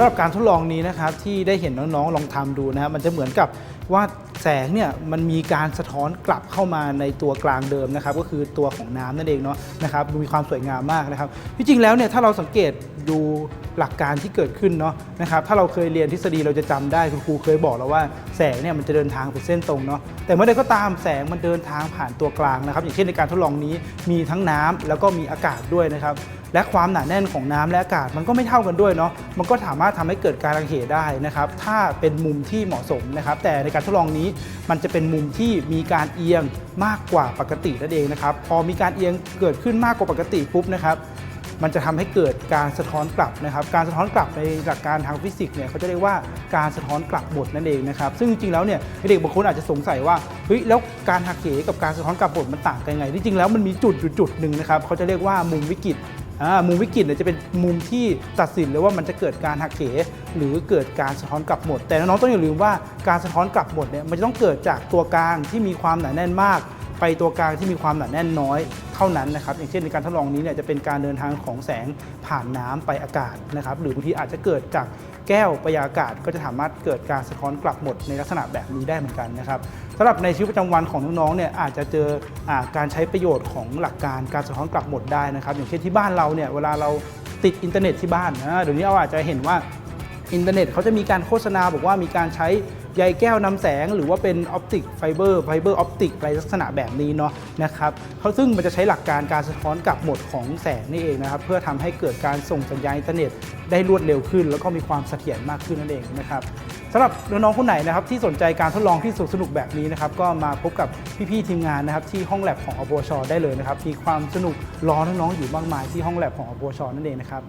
สำหรับการทดลองนี้นะครับที่ได้เห็นน้องๆลองทำดูนะครับมันจะเหมือนกับว่าแสงเนี่ยมันมีการสะท้อนกลับเข้ามาในตัวกลางเดิมนะครับก็คือตัวของน้ำนั่นเองเนาะนะครับมีความสวยงามมากนะครับที่จริงแล้วเนี่ยถ้าเราสังเกตดู หลักการที่เกิดขึ้นเนาะนะครับถ้าเราเคยเรียนทฤษฎีเราจะจำได้คุณครูเคยบอกแล้วว่าแสงเนี่ยมันจะเดินทางเป็นเส้นตรงเนาะแต่เมื่อใดก็ตามแสงมันเดินทางผ่านตัวกลางนะครับ อย่างเช่นในการทดลองนี้มีทั้งน้ำแล้วก็มีอากาศด้วยนะครับและความหนาแน่นของน้ำและอากาศมันก็ไม่เท่ากันด้วยเนาะ มันก็สามารถทำให้เกิดการระเหได้นะครับ ถ้าเป็นมุมที่เหมาะสมนะครับ แต่ในการทดลองนี้มันจะเป็นมุมที่มีการเอียงมากกว่าปกตินั่นเองนะครับ พอมีการเอียงเกิดขึ้นมากกว่าปกติปุ๊บนะครับ มันจะทำให้เกิดการสะท้อนกลับนะครับ การสะท้อนกลับในหลักการทางฟิสิกส์เนี่ยเขาจะเรียกว่าการสะท้อนกลับหมดนั่นเองนะครับ ซึ่งจริงๆแล้วเนี่ยเด็กบางคนอาจจะสงสัยว่าเฮ้ยแล้วการหักเหกับการสะท้อนกลับหมดมันต่างกันยังไงที่จริงแล้วมันมีจุดอยู่จุดหนึ่งนะครับเขาจะเรียกว่ามุมวิกฤตอ่ามุมวิกฤตเนี่ยจะเป็นมุมที่ตัดสินเลยว่ามันจะเกิดการหักเหหรือเกิดการสะท้อนกลับหมด แต่น้องๆต้องอย่าลืมว่าการสะท้อนกลับหมดเนี่ยมันจะต้องเกิดจากตัวกลางที่มีความหนาแน่นมาก ไปตัวกลางที่มีความหนาแน่นน้อยเท่านั้นนะครับอย่างเช่นในการทดลองนี้เนี่ยจะเป็นการเดินทางของแสงผ่านน้ำไปอากาศนะครับหรือบางทีอาจจะเกิดจากแก้วไปยังอากาศก็จะสามารถเกิดการสะท้อนกลับหมดในลักษณะแบบนี้ได้เหมือนกันนะครับสำหรับในชีวิตประจำวันของน้องๆเนี่ยอาจจะเจออการใช้ประโยชน์ของหลักการการสะท้อนกลับหมดได้นะครับ อย่างเช่นที่บ้านเราเนี่ยเวลาเราติดอินเทอร์เน็ตที่บ้านนะเดี๋ยวนี้เราอาจจะเห็นว่าอินเทอร์เน็ตเขาจะมีการโฆษณาบอกว่ามีการใช้ ใยแก้วนำแสงหรือว่าเป็นออปติกไฟเบอร์ไฟเบอร์ออปติกอะไรลักษณะแบบนี้เนาะนะครับเขาซึ่งมันจะใช้หลักการการสะท้อนกลับหมดของแสงนี่เองนะครับ เพื่อทำให้เกิดการส่งสัญญาณอินเทอร์เน็ตได้รวดเร็วขึ้น แล้วก็มีความเสถียรมากขึ้นนั่นเองนะครับสำหรับน้องๆคนไหนนะครับที่สนใจการทดลองที่สนุกแบบนี้นะครับก็มาพบกับพี่ๆทีมงานนะครับที่ห้องแลบของอปชได้เลยนะครับมีความสนุกรอน้องๆอยู่มากมายที่ห้องแลบของอปชนั่นเองนะครับ